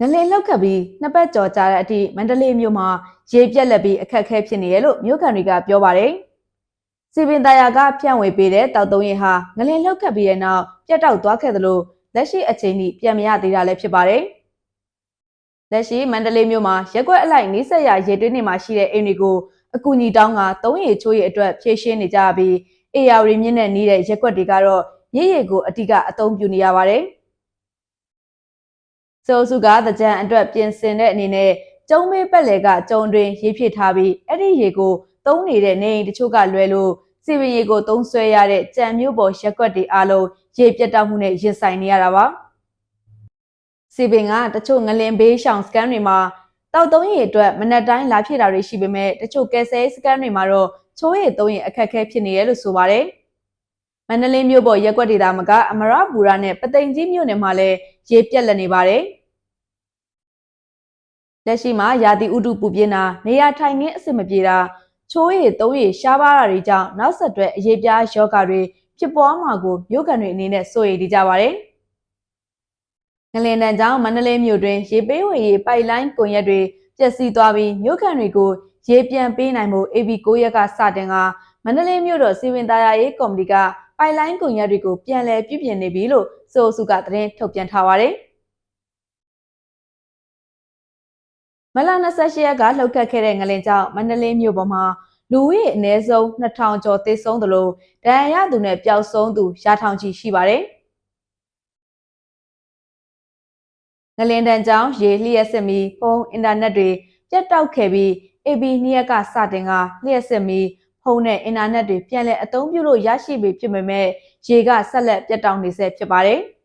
ငလင်လောက်ကပ်ပြီးနှစ်ပတ်ကြော်ကြာတဲ့အထိမန္တလေးမြို့မှာရေပြက်လက်ပြီးအခက်အခဲဖြစ်နေရလို့မြို့ခံတွေကပြောပါတယ်။စီပင်တရားကဖြန့်ဝေပေးတဲ့တောက်သုံးရင်ဟာငလင်လောက်ကပ်ပြီးတဲ့နောက်ပြတ်တောက်သွားခဲ့သလိုလက်ရှိအချိန်ထိပြန်မရသေးတာလည်းဖြစ်ပါတယ်။လက်ရှိမန္တလေးမြို့မှာရက်ကွက်အလိုက်နီးစက်ရရေတွင်းတွေမှာရှိတဲ့အိမ်တွေကိုအကူညီတောင်းကသုံးရီချိုးရီအတွက်ဖြည့်ရှင်းနေကြပြီးအေယာရီမြင့်နဲ့နီးတဲ့ရက်ကွက်တွေကတော့ရည်ရည်ကိုအတိကအသုံးပြုနေရပါတယ်။ စိုးစုကတကြံအတွက်ပြင်ဆင်တဲ့အနေနဲ့ကျုံမေးပက်လေကကျုံတွင်ရေးဖြစ်ထားပြီးအဲ့ဒီရေကိုသုံးနေတဲ့နေအိမ်တချို့ကလွဲလို့စီပင်ရေကိုသုံးဆွဲရတဲ့ကြံမျိုးပေါ်ရက်ကွက်တွေအားလုံးရေပြတ်တောက်မှုနဲ့ရင်ဆိုင်နေရတာပါစီပင်ကတချို့ငလင်ဘေးရှောင်စကန်တွေမှာတောက်သုံးရေအတွက်မနက်တိုင်းလာဖြစ်တာတွေရှိပေမဲ့တချို့ကယ်ဆယ်စကန်တွေမှာတော့ချိုးရည်သုံးရင်အခက်အခဲဖြစ်နေရလို့ဆိုပါတယ်မန္တလေးမြို့ပေါ်ရက်ကွက်ဒေသမှာကအမရဘူရာနဲ့ပသိမ်ကြီးမြို့နယ်မှာလည်းရေပြက်လက်နေပါတယ် လက်ရှိမှာရာသီဥတုပူပြင်းတာနေရာထိုင်ခင်းအဆင်မပြေတာချိုးရည်သုံးရည်ရှားပါးတာတွေကြောင့်နောက်ဆက်တွဲအရေးပြားယောဂတွေဖြစ်ပွားမှာကိုမြို့ကန်တွေအနေနဲ့စိုးရိမ်နေကြပါတယ်ငလင်တန်ကြောင့်မန္တလေးမြို့တွင်ရေပေးဝေရေးပိုက်လိုင်းကွန်ရက်တွေပျက်စီးသွားပြီးမြို့ကန်တွေကိုရေပြန်ပေးနိုင်မှု AB9 ရက်ကစတင်ကမန္တလေးမြို့တော်စီဝင်သားရေးကော်မတီကပိုက်လိုင်းကွန်ရက်တွေကိုပြန်လည်ပြုပြင်နေပြီလို့စိုးစုကသတင်းထုတ်ပြန်ထားပါတယ်။ မလ28ရက်ကလှုပ်ခတ်ခဲ့တဲ့ငလင်ကြောင့်မန္တလေးမြို့ပေါ်မှာလူဦးရေအနည်းဆုံး2000ကျော်သေဆုံးသလိုဒဏ်ရာရသူနဲ့ပျောက်ဆုံးသူရာထောင်ချီရှိပါတယ်။ငလင်တန်ကြောင့်ရေလျှက်စစ်မီဖုန်းအင်တာနက်တွေပြတ်တောက်ခဲ့ပြီး AB နှစ်ရက်ကစတင်ကလျှက်စစ်မီဖုန်းနဲ့အင်တာနက်တွေပြန်လည်အသုံးပြုလို့ရရှိပြီဖြစ်ပေမဲ့ရေကဆက်လက်ပြတ်တောက်နေဆဲဖြစ်ပါတယ်။